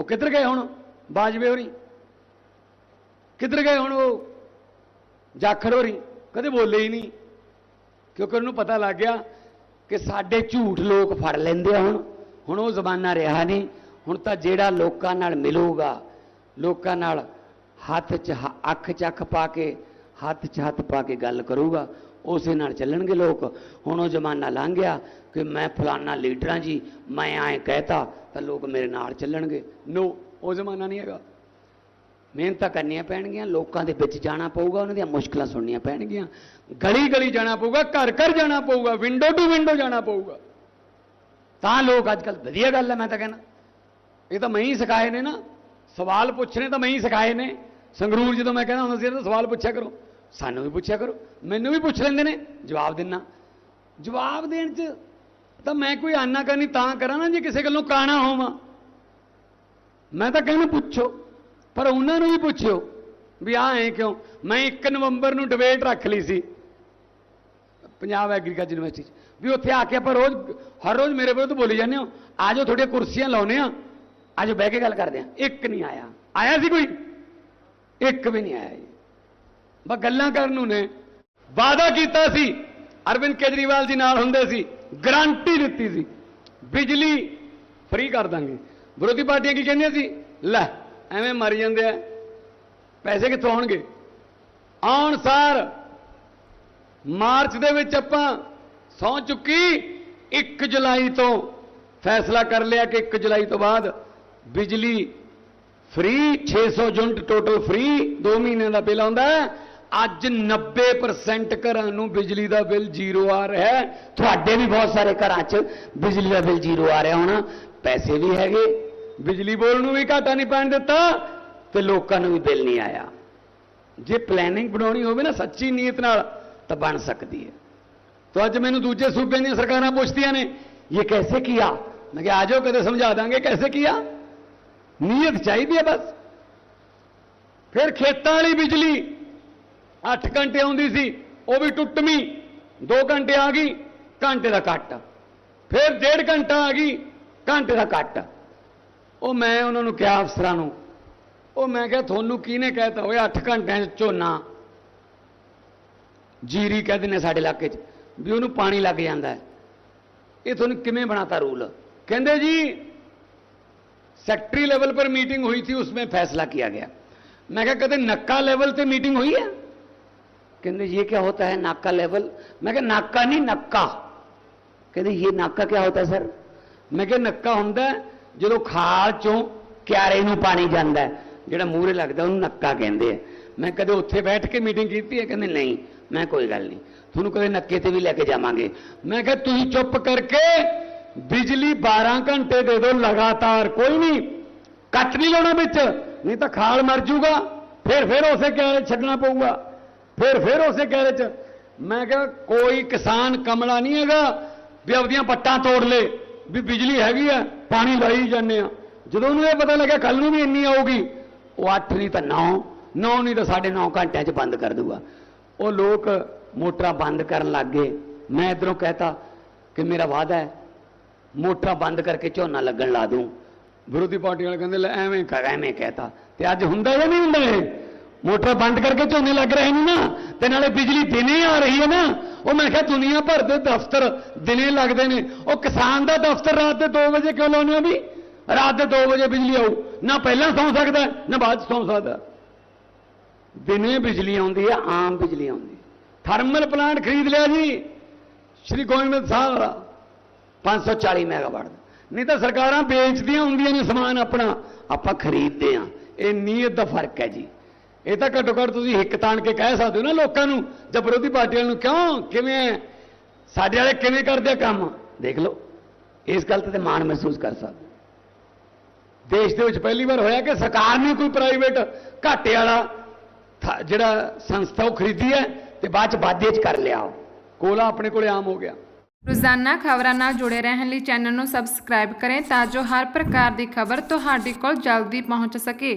ਉਹ ਕਿੱਧਰ ਗਏ ਹੁਣ? ਬਾਜਵੇ ਹੋਰੀ। ਕਿੱਧਰ ਗਏ ਹੁਣ ਉਹ? ਜਾਖੜ ਹੋਰੀ। ਕਦੇ ਬੋਲੇ ਹੀ ਨਹੀਂ। ਕਿਉਂਕਿ ਉਹਨੂੰ ਪਤਾ ਲੱਗ ਗਿਆ ਕਿ ਸਾਡੇ ਝੂਠ ਲੋਕ ਫੜ ਲੈਂਦੇ ਆ ਹੁਣ। ਹੁਣ ਉਹ ਜ਼ਮਾਨਾ ਰਿਹਾ ਨਹੀਂ। ਹੁਣ ਤਾਂ ਜਿਹੜਾ ਲੋਕਾਂ ਨਾਲ ਮਿਲੂਗਾ, ਲੋਕਾਂ ਨਾਲ ਹੱਥ 'ਚ ਅੱਖ 'ਚ ਅੱਖ ਪਾ ਕੇ, ਹੱਥ 'ਚ ਹੱਥ ਪਾ ਕੇ ਗੱਲ ਕਰੂਗਾ ਉਸੇ ਨਾਲ ਚੱਲਣਗੇ ਲੋਕ। ਹੁਣ ਉਹ ਜ਼ਮਾਨਾ ਲੰਘ ਗਿਆ ਕਿ ਮੈਂ ਫਲਾਨਾ ਲੀਡਰਾਂ ਜੀ, ਮੈਂ ਐਂ ਕਹਿਤਾ ਤਾਂ ਲੋਕ ਮੇਰੇ ਨਾਲ ਚੱਲਣਗੇ। ਨੋ ਉਹ ਜ਼ਮਾਨਾ ਨਹੀਂ ਹੈਗਾ। ਮਿਹਨਤਾਂ ਕਰਨੀਆਂ ਪੈਣਗੀਆਂ, ਲੋਕਾਂ ਦੇ ਵਿੱਚ ਜਾਣਾ ਪਊਗਾ, ਉਹਨਾਂ ਦੀਆਂ ਮੁਸ਼ਕਲਾਂ ਸੁਣਨੀਆਂ ਪੈਣਗੀਆਂ। ਗਲੀ ਗਲੀ ਜਾਣਾ ਪਊਗਾ ਘਰ ਘਰ ਜਾਣਾ ਪਊਗਾ ਵਿੰਡੋ ਟੂ ਵਿੰਡੋ ਜਾਣਾ ਪਊਗਾ। ਤਾਂ ਲੋਕ ਅੱਜ ਕੱਲ ਵਧੀਆ ਗੱਲ ਹੈ, ਮੈਂ ਤਾਂ ਕਹਿੰਦਾ ਇਹ ਤਾਂ ਮੈਂ ਹੀ ਸਿਖਾਏ ਨੇ ਨਾ। ਸਵਾਲ ਪੁੱਛਣੇ ਤਾਂ ਮੈਂ ਹੀ ਸਿਖਾਏ ਨੇ। ਸੰਗਰੂਰ ਜਦੋਂ ਮੈਂ ਕਹਿੰਦਾ ਹੁੰਦਾ ਸੀ ਤਾਂ ਸਵਾਲ ਪੁੱਛਿਆ ਕਰੋ। ਸਾਨੂੰ ਵੀ ਪੁੱਛਿਆ ਕਰੋ, ਮੈਨੂੰ ਵੀ ਪੁੱਛ ਲੈਂਦੇ ਨੇ, ਜਵਾਬ ਦਿੰਨਾ। ਜਵਾਬ ਦੇਣ 'ਚ ਤਾਂ ਮੈਂ ਕੋਈ ਆਨਾ ਕਰਨੀ ਤਾਂ ਕਰਾਂ ਨਾ ਜੇ ਕਿਸੇ ਗੱਲੋਂ ਕਾਣਾ ਹੋਵਾਂ। ਮੈਂ ਤਾਂ ਕਹਿੰਦਾ ਪੁੱਛੋ, ਪਰ ਉਹਨਾਂ ਨੂੰ ਵੀ ਪੁੱਛਿਓ ਵੀ ਆ ਐ ਕਿਉਂ? ਮੈਂ 1 ਨਵੰਬਰ ਨੂੰ ਡਿਬੇਟ ਰੱਖ ਲਈ ਸੀ ਪੰਜਾਬ ਐਗਰੀਕਲਚਰ ਯੂਨੀਵਰਸਿਟੀ 'ਚ, ਵੀ ਉੱਥੇ ਆ ਕੇ ਆਪਾਂ ਰੋਜ਼, ਹਰ ਰੋਜ਼ ਮੇਰੇ ਵਿਰੁੱਧ ਬੋਲੀ ਜਾਂਦੇ ਹੋ। ਆਜੋ ਤੁਹਾਡੀਆਂ ਕੁਰਸੀਆਂ ਲਾਉਨੇ ਆ ਆਜੋ ਬਹਿ ਕੇ ਗੱਲ ਕਰਦੇ ਆ ਇੱਕ ਨਹੀਂ ਆਇਆ। ਆਇਆ ਸੀ ਕੋਈ? ਇੱਕ ਵੀ ਨਹੀਂ ਆਇਆ ਜੀ। ਬਸ ਗੱਲਾਂ ਕਰਨ ਨੂੰ ਨੇ। ਵਾਅਦਾ ਕੀਤਾ ਸੀ, ਅਰਵਿੰਦ ਕੇਜਰੀਵਾਲ ਜੀ ਨਾਲ ਹੁੰਦੇ ਸੀ, ਗਰੰਟੀ ਦਿੱਤੀ ਸੀ, ਬਿਜਲੀ ਫ੍ਰੀ ਕਰ ਦਾਂਗੇ। ਵਿਰੋਧੀ ਪਾਰਟੀਆਂ ਕੀ ਕਹਿੰਦੀਆਂ ਸੀ, ਲੈ, ਐਵੇਂ ਮਰ ਜਾਂਦੇ ਆ, ਪੈਸੇ ਕਿੱਥੋਂ ਆਉਣਗੇ? ਆਉਣ ਸਾਰ ਮਾਰਚ ਦੇ ਵਿੱਚ ਆਪਾਂ ਸੌ ਚੁੱਕੀ 1 ਜੁਲਾਈ ਤੋਂ ਫੈਸਲਾ ਕਰ ਲਿਆ ਕਿ 1 ਜੁਲਾਈ ਤੋਂ ਬਾਅਦ ਬਿਜਲੀ ਫ੍ਰੀ 600 ਯੂਨਿਟ ਟੋਟਲ ਫ੍ਰੀ 2 ਮਹੀਨਿਆਂ ਦਾ ਬਿੱਲ ਆਉਂਦਾ ਅੱਜ 90% ਘਰਾਂ ਨੂੰ ਬਿਜਲੀ ਦਾ ਬਿੱਲ ਜ਼ੀਰੋ ਆ ਰਿਹਾ ਹੈ। ਤੁਹਾਡੇ ਵੀ ਬਹੁਤ ਸਾਰੇ ਘਰਾਂ 'ਚ ਬਿਜਲੀ ਦਾ ਬਿੱਲ ਜ਼ੀਰੋ ਆ ਰਿਹਾ ਹੋਣਾ। ਪੈਸੇ ਵੀ ਹੈਗੇ, ਬਿਜਲੀ ਬੋਰਡ ਨੂੰ ਵੀ ਘਾਟਾ ਨਹੀਂ ਪੈਣ ਦਿੱਤਾ ਤੇ ਲੋਕਾਂ ਨੂੰ ਵੀ ਬਿੱਲ ਨਹੀਂ ਆਇਆ। ਜੇ ਪਲੈਨਿੰਗ ਬਣਾਉਣੀ ਹੋਵੇ ਨਾ ਸੱਚੀ ਨੀਅਤ ਨਾਲ ਤਾਂ ਬਣ ਸਕਦੀ ਹੈ। ਤਾਂ ਅੱਜ ਮੈਨੂੰ ਦੂਜੇ ਸੂਬਿਆਂ ਦੀਆਂ ਸਰਕਾਰਾਂ ਪੁੱਛਦੀਆਂ ਨੇ, ਇਹ ਕੈਸੇ ਕੀਆ? ਮੈਂ ਕਿਹਾ ਆਜੋ ਕਦੇ ਸਮਝਾ ਦਾਂਗੇ ਕੈਸੇ ਕੀਆ? ਨੀਅਤ ਚਾਹੀਦੀ ਹੈ ਬਸ। ਫਿਰ ਖੇਤਾਂ ਵਾਲੀ ਬਿਜਲੀ 8 ਘੰਟੇ ਆਉਂਦੀ ਸੀ, ਉਹ ਵੀ ਟੁੱਟਮੀ 2 ਘੰਟੇ ਆ ਗਈ, ਘੰਟੇ ਦਾ ਕੱਟ। ਫਿਰ ਡੇਢ ਘੰਟਾ ਆ ਗਈ, ਘੰਟੇ ਦਾ ਕੱਟ। ਉਹ ਮੈਂ ਉਹਨਾਂ ਨੂੰ ਕਿਹਾ, ਅਫਸਰਾਂ ਨੂੰ, ਉਹ ਮੈਂ ਕਿਹਾ, ਤੁਹਾਨੂੰ ਕਿਹਨੇ ਕਹਿਤਾ? ਓਏ 8 ਘੰਟਿਆਂ ਚ ਝੋਨਾ। ਜੀਰੀ ਕਹਿੰਦੇ ਨੇ ਸਾਡੇ ਇਲਾਕੇ 'ਚ, ਵੀ ਉਹਨੂੰ ਪਾਣੀ ਲੱਗ ਜਾਂਦਾ ਹੈ। ਇਹ ਤੁਹਾਨੂੰ ਕਿਵੇਂ ਬਣਾਤਾ ਰੂਲ? ਕਹਿੰਦੇ ਜੀ, ਸੈਕਟਰੀ ਲੈਵਲ ਪਰ ਮੀਟਿੰਗ ਹੋਈ ਸੀ ਉਸमें ਫੈਸਲਾ ਕੀਤਾ ਗਿਆ। ਮੈਂ ਕਿਹਾ, ਕਦੇ ਨੱਕਾ ਲੈਵਲ ਤੇ ਮੀਟਿੰਗ ਹੋਈ ਹੈ? कहते ये क्या होता है नाका लेवल मैं कहा नाका नहीं नक्का ਕਹਿੰਦੇ ਇਹ ਨਾਕਾ ਕੀ ਹੁੰਦਾ ਸਰ ਮੈਂ ਕਿਹਾ ਨੱਕਾ ਹੁੰਦਾ ਹੈ ਜਦੋਂ ਖਾਲ ਚੋਂ ਕਿਆਰੇ ਨੂੰ ਪਾਣੀ ਜਾਂਦਾ ਹੈ, ਜਿਹੜਾ ਮੂਹਰੇ ਲੱਗਦਾ ਉਹਨੂੰ ਨੱਕਾ ਕਹਿੰਦੇ ਆ ਮੈਂ ਕਦੇ ਉੱਥੇ ਬੈਠ ਕੇ ਮੀਟਿੰਗ ਕੀਤੀ ਹੈ ਕਹਿੰਦੇ ਨਹੀਂ ਮੈਂ ਕੋਈ ਗੱਲ ਨਹੀਂ ਤੁਹਾਨੂੰ ਕਦੇ ਨੱਕੇ ਤੇ ਵੀ ਲੈ ਕੇ ਜਾਵਾਂਗੇ ਮੈਂ ਕਿਹਾ ਤੁਸੀਂ ਚੁੱਪ ਕਰਕੇ ਬਿਜਲੀ 12 ਘੰਟੇ ਦੇ ਦਿਓ ਲਗਾਤਾਰ ਕੋਈ ਨਹੀਂ ਕੱਟ ਨਹੀਂ ਲਾਉਣਾ ਵਿੱਚ ਨਹੀਂ ਤਾਂ ਖਾਲ ਮਰ ਜਾਊਗਾ ਫਿਰ ਫਿਰ ਉਸੇ ਕਿਆਰੇ ਛੱਡਣਾ ਪਊਗਾ ਫਿਰ ਫਿਰ ਉਸੇ ਕਿਆਰੇ 'ਚ ਮੈਂ ਕਿਹਾ, ਕੋਈ ਕਿਸਾਨ ਕਮਲਾ ਨਹੀਂ ਹੈਗਾ ਵੀ ਆਪਦੀਆਂ ਪੱਟਾਂ ਤੋੜ ਲੇ, ਵੀ ਬਿਜਲੀ ਹੈਗੀ ਆ, ਪਾਣੀ ਲਾਈ ਜਾਂਦੇ ਆ। ਜਦੋਂ ਉਹਨੂੰ ਇਹ ਪਤਾ ਲੱਗਾ ਕੱਲ ਨੂੰ ਵੀ ਇੰਨੀ ਆਊਗੀ, ਉਹ 8 ਨਹੀਂ ਤਾਂ 9 9 ਨਹੀਂ ਤਾਂ 9.5 ਘੰਟਿਆਂ 'ਚ ਬੰਦ ਕਰ ਦੂਗਾ। ਉਹ ਲੋਕ ਮੋਟਰਾਂ ਬੰਦ ਕਰਨ ਲੱਗ ਗਏ। ਮੈਂ ਇਧਰੋਂ ਕਹਤਾ ਕਿ ਮੇਰਾ ਵਾਅਦਾ ਹੈ, ਮੋਟਰਾਂ ਬੰਦ ਕਰਕੇ ਝੋਨਾ ਲੱਗਣ ਲਾ ਦੂੰ। ਵਿਰੋਧੀ ਪਾਰਟੀ ਵਾਲੇ ਕਹਿੰਦੇ, ਲੈ ਐਵੇਂ ਕਰ, ਐਵੇਂ ਕਹਿਤਾ। ਤੇ ਅੱਜ ਹੁੰਦਾ ਜਾਂ ਨਹੀਂ ਹੁੰਦਾ ਇਹ? ਮੋਟਰ ਬੰਦ ਕਰਕੇ ਝੋਨੇ ਲੱਗ ਰਹੇ ਨੇ ਨਾ, ਤੇ ਨਾਲੇ ਬਿਜਲੀ ਦਿਨੇ ਆ ਰਹੀ ਹੈ ਨਾ। ਉਹ ਮੈਂ ਕਿਹਾ ਦੁਨੀਆ ਭਰ ਦੇ ਦਫ਼ਤਰ ਦਿਨੇ ਲੱਗਦੇ ਨੇ। ਉਹ ਕਿਸਾਨ ਦਾ ਦਫ਼ਤਰ ਰਾਤ ਦੇ 2 ਵਜੇ ਕਿਉਂ ਲਾਉਂਦੇ ਹੋ ਵੀ ਰਾਤ ਦੇ 2 ਵਜੇ ਬਿਜਲੀ ਆਊ। ਨਾ ਪਹਿਲਾਂ ਸੌਂ ਸਕਦਾ, ਨਾ ਬਾਅਦ 'ਚ ਸੌਂ ਸਕਦਾ। ਦਿਨੇ ਬਿਜਲੀ ਆਉਂਦੀ ਹੈ, ਆਮ ਬਿਜਲੀ ਆਉਂਦੀ ਥਰਮਲ ਪਲਾਂਟ ਖਰੀਦ ਲਿਆ ਜੀ, ਸ਼੍ਰੀ ਗੋਬਿੰਦ ਸਾਹਿਬ ਦਾ। 540 ਮੈਗਾਵਾਟ ਦਾ। ਨਹੀਂ ਤਾਂ ਸਰਕਾਰਾਂ ਵੇਚਦੀਆਂ ਹੁੰਦੀਆਂ ਨੇ ਸਮਾਨ ਆਪਣਾ। ਆਪਾਂ ਖਰੀਦਦੇ ਆ ਇਹ ਨੀਅਤ ਦਾ ਫ਼ਰਕ ਹੈ ਜੀ। ਇਹ ਤਾਂ ਘੱਟੋ ਘੱਟ ਤੁਸੀਂ ਹਿੱਕ ਤਾਣ ਕੇ ਕਹਿ ਸਕਦੇ ਹੋ ਨਾ ਲੋਕਾਂ ਨੂੰ, ਜਾਂ ਵਿਰੋਧੀ ਪਾਰਟੀਆਂ ਨੂੰ, ਕਿਉਂ? ਕਿਵੇਂ ਹੈ? ਸਾਡੇ ਵਾਲੇ ਕਿਵੇਂ ਕਰਦੇ ਆ ਕੰਮ? ਦੇਖ ਲਓ, ਇਸ ਗੱਲ ਤੇ ਮਾਣ ਮਹਿਸੂਸ ਕਰ ਸਕਦੇ ਦੇਸ਼ ਦੇ ਵਿੱਚ ਪਹਿਲੀ ਵਾਰ ਹੋਇਆ ਕਿ ਸਰਕਾਰ ਨੇ ਕੋਈ ਪ੍ਰਾਈਵੇਟ ਘਾਟੇ ਵਾਲਾ ਜਿਹੜਾ ਸੰਸਥਾ ਉਹ ਖਰੀਦੀ ਹੈ ਤੇ ਬਾਅਦ ਚ ਵਾਧੇ ਚ ਕਰ ਲਿਆ ਉਹ। ਕੋਲਾ ਆਪਣੇ ਕੋਲੇ ਆਮ ਹੋ ਗਿਆ। ਰੋਜ਼ਾਨਾ ਖਬਰਾਂ ਨਾਲ ਜੁੜੇ ਰਹਿਣ ਲਈ ਚੈਨਲ ਨੂੰ ਸਬਸਕ੍ਰਾਈਬ ਕਰੇ ਤਾਂ ਜੋ ਹਰ ਪ੍ਰਕਾਰ ਦੀ ਖਬਰ ਤੁਹਾਡੇ ਕੋਲ ਜਲਦੀ ਪਹੁੰਚ ਸਕੇ।